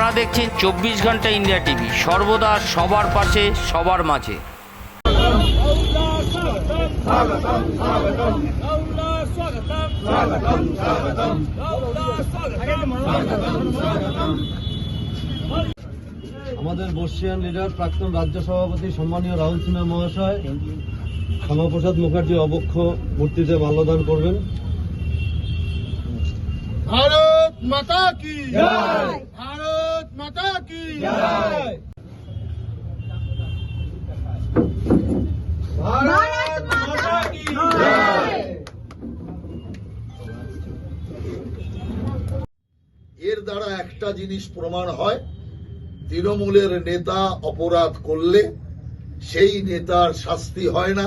আপনারা দেখছেন চব্বিশ ঘণ্টা ইন্ডিয়া টিভি। সর্বদা সবার পাশে সবার মাঝে। আমাদের বর্ষিয়ান লিডার প্রাক্তন রাজ্য সভাপতি সম্মানীয় রাহুল সিনহা মহাশয় শ্যামাপ্রসাদ মুখার্জি অবক্ষ মূর্তিতে বাল্যদান করবেন। ভারত মাতা কি? ভারত মাতা কি এর দ্বারা একটা জিনিস প্রমাণ হয় তৃণমূলের নেতা অপরাধ করলে সেই নেতার শাস্তি হয় না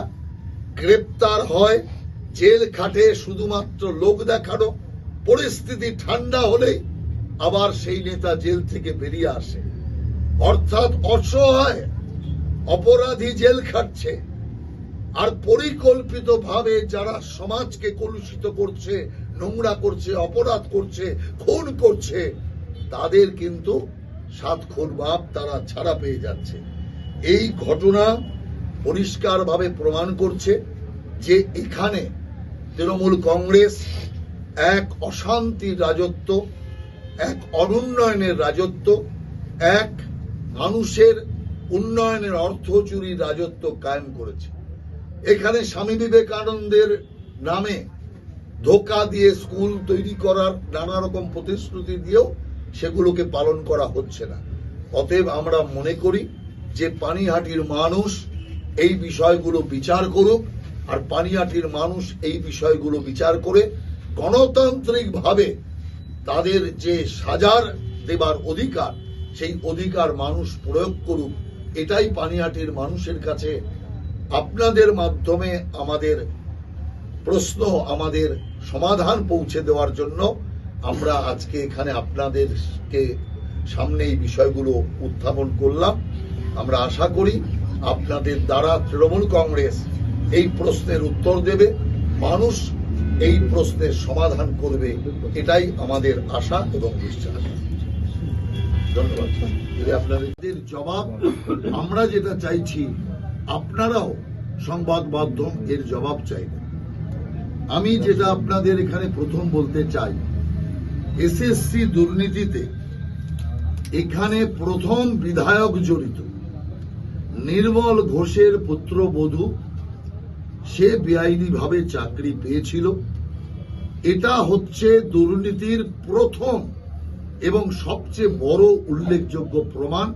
গ্রেপ্তার হয় জেল খাটে শুধুমাত্র লোক দেখানো পরিস্থিতি ঠান্ডা হলেই আবার সেই নেতা জেল থেকে বেরিয়ে আসে। অর্থাৎ অসহায় অপরাধী জেল খাটছে। আর পরিকল্পিতভাবে যারা সমাজকে কলুষিত করছে, নোংরা করছে, অপরাধ করছে, খুন করছে, তাদের কিন্তু সাত খুন বাপ তারা ছাড়া পেয়ে যাচ্ছে। এই ঘটনা পরিষ্কারভাবে প্রমাণ করছে যে এখানে তৃণমূল কংগ্রেস এক অশান্তির রাজত্ব এক অনুন্নয়নের রাজত্ব, এক মানুষের উন্নয়নের অর্থ চুরির রাজত্ব কায়েম করেছে। এখানে স্বামী বিবেকানন্দের নামে ধোকা দিয়ে স্কুল তৈরি করার নানা রকম প্রতিশ্রুতি দিয়েও সেগুলোকে পালন করা হচ্ছে না। অতএব আমরা মনে করি যে পানিহাটির মানুষ এই বিষয়গুলো বিচার করুক আর পানিহাটির মানুষ এই বিষয়গুলো বিচার করে গণতান্ত্রিকভাবে তাদের যে সাজার দেবার অধিকার, সেই অধিকার মানুষ প্রয়োগ করুক, এটাই পানিহাটির মানুষের কাছে আপনাদের মাধ্যমে আমাদের প্রশ্ন, আমাদের সমাধান পৌঁছে দেওয়ার জন্য আমরা আজকে এখানে আপনাদেরকে সামনে এই বিষয়গুলো উত্থাপন করলাম। আমরা আশা করি আপনাদের দ্বারা তৃণমূল কংগ্রেস এই প্রশ্নের উত্তর দেবে। মানুষ এই প্রশ্নের সমাধান করবে এটাই আমাদের আশা এবং বিশ্বাস। আপনাদের জবাব আমরা যেটা চাইছি, আপনারাও সংবাদ মাধ্যম এর জবাব চাইবেন। আমি যেটা আপনাদের এখানে প্রথম বলতে চাই, এসএসসি দুর্নীতিতে এখানে প্রথম বিধায়ক জড়িত, নির্মল ঘোষের পুত্রবধূ সে বেআইনিভাবে চাকরি পেয়েছিল। এটা হচ্ছে দুর্নীতির প্রথম এবং সবচেয়ে বড় উল্লেখযোগ্য প্রমাণ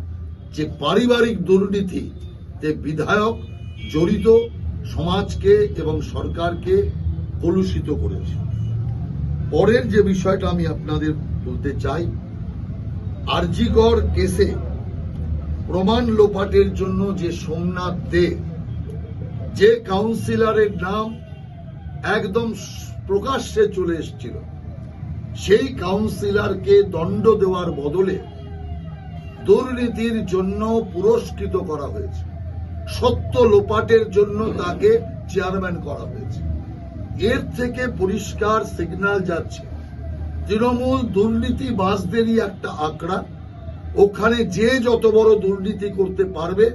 যে পারিবারিক দুর্নীতিতে বিধায়ক জড়িত সমাজকে এবং সরকারকে কলুষিত করেছে। পরের যে বিষয়টা আমি আপনাদের বলতে চাই, আরজিগড় কেসে প্রমাণ লোপাটের জন্য যে সোমনাথ দে যে কাউন্সিলরের নাম একদম প্রকাশ্যে চলে এসেছিল, সেই কাউন্সিলরকে দণ্ড দেওয়ার বদলে দুর্নীতির জন্য পুরস্কৃত করা হয়েছে। সত্য লোপাটের জন্য তাকে চেয়ারম্যান করা হয়েছে। এর থেকে পরিষ্কার সিগন্যাল যাচ্ছে। তৃণমূল দুর্নীতিবাজদেরই একটা আঁকড়া। ওখানে যে যত বড় দুর্নীতি করতে পারবে,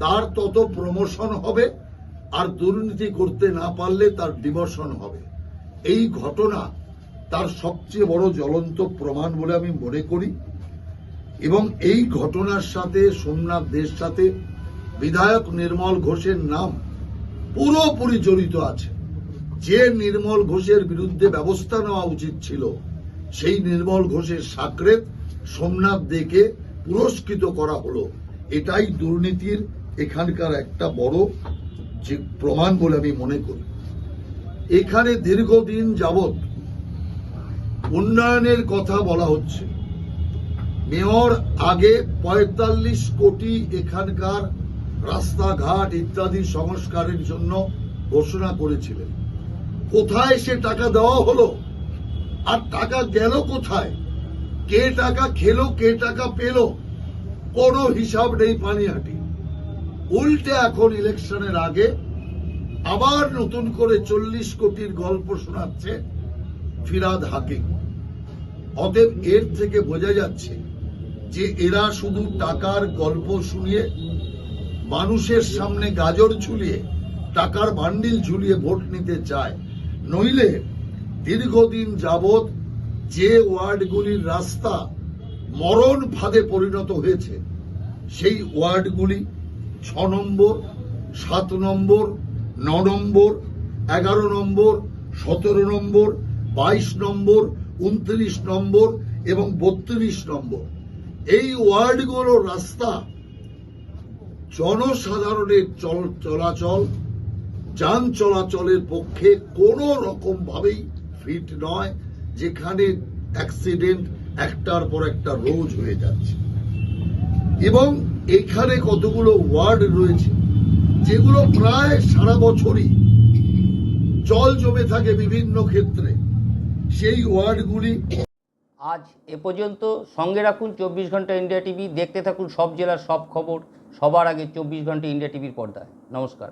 তার তত প্রমোশন হবে। আর দুর্নীতি করতে না পারলে তার ডিমোশন হবে। এই ঘটনা তার সবচেয়ে বড় জ্বলন্ত প্রমাণ বলে আমি মনে করি এবং এই ঘটনার সাথে সোমনাথ দের সাথে বিধায়ক নির্মল ঘোষের নাম পুরোপুরি জড়িত আছে। যে নির্মল ঘোষের বিরুদ্ধে ব্যবস্থা নেওয়া উচিত ছিল, সেই নির্মল ঘোষের সাকরেত সোমনাথ দেকে পুরস্কৃত করা হলো। এটাই দুর্নীতির এখানকার একটা বড় যে প্রমাণ বলে আমি মনে করি, এখানে দীর্ঘদিন যাবৎ উন্নয়নের কথা বলা হচ্ছে। মেয়র আগে পঁয়তাল্লিশ কোটি এখানকার রাস্তাঘাট ইত্যাদি সংস্কারের জন্য ঘোষণা করেছিলেন। কোথায় সে টাকা দেওয়া হলো? আর টাকা গেল কোথায়? কে টাকা খেলো, কে টাকা পেল? কোনো হিসাব নেই পানিহাটি। উল্টে এখন ইলেকশনের আগে আবার নতুন করে চল্লিশ কোটির গল্প শোনাচ্ছে ফিরাদ হাকিম। অতএব এর থেকে বোঝা যাচ্ছে যে এরা শুধু টাকার গল্প শুনিয়ে, মানুষের সামনে গাজর ঝুলিয়ে, টাকার বান্ডিল ঝুলিয়ে ভোট নিতে চায়। নইলে দীর্ঘদিন যাবৎ যে ওয়ার্ডগুলির রাস্তা মরণ ফাঁদে পরিণত হয়েছে, সেই ওয়ার্ডগুলি ছ নম্বর, সাত নম্বর, ন নম্বর, এগারো নম্বর, সতেরো নম্বর, বাইশ নম্বর, উনত্রিশ নম্বর এবং বত্রিশ নম্বর। এই ওয়ার্ডগুলোর রাস্তা জনসাধারণের চল, চলাচল, যান চলাচলের পক্ষে কোনো রকম ভাবেই ফিট নয়, যেখানে অ্যাক্সিডেন্ট একটার পর একটা রোজ হয়ে যাচ্ছে। এবং এখানে কতগুলো ওয়ার্ড রয়েছে, যেগুলো প্রায় সারা বছরই জল জমে থাকে বিভিন্ন ক্ষেত্রে। সেই ওয়ার্ডগুলি আজ এ পর্যন্ত সঙ্গে রাখুন চব্বিশ ঘণ্টা ইন্ডিয়া টিভি, দেখতে থাকুন সব জেলার সব খবর, সবার আগে চব্বিশ ঘণ্টা ইন্ডিয়া টিভির পর্দায়। নমস্কার।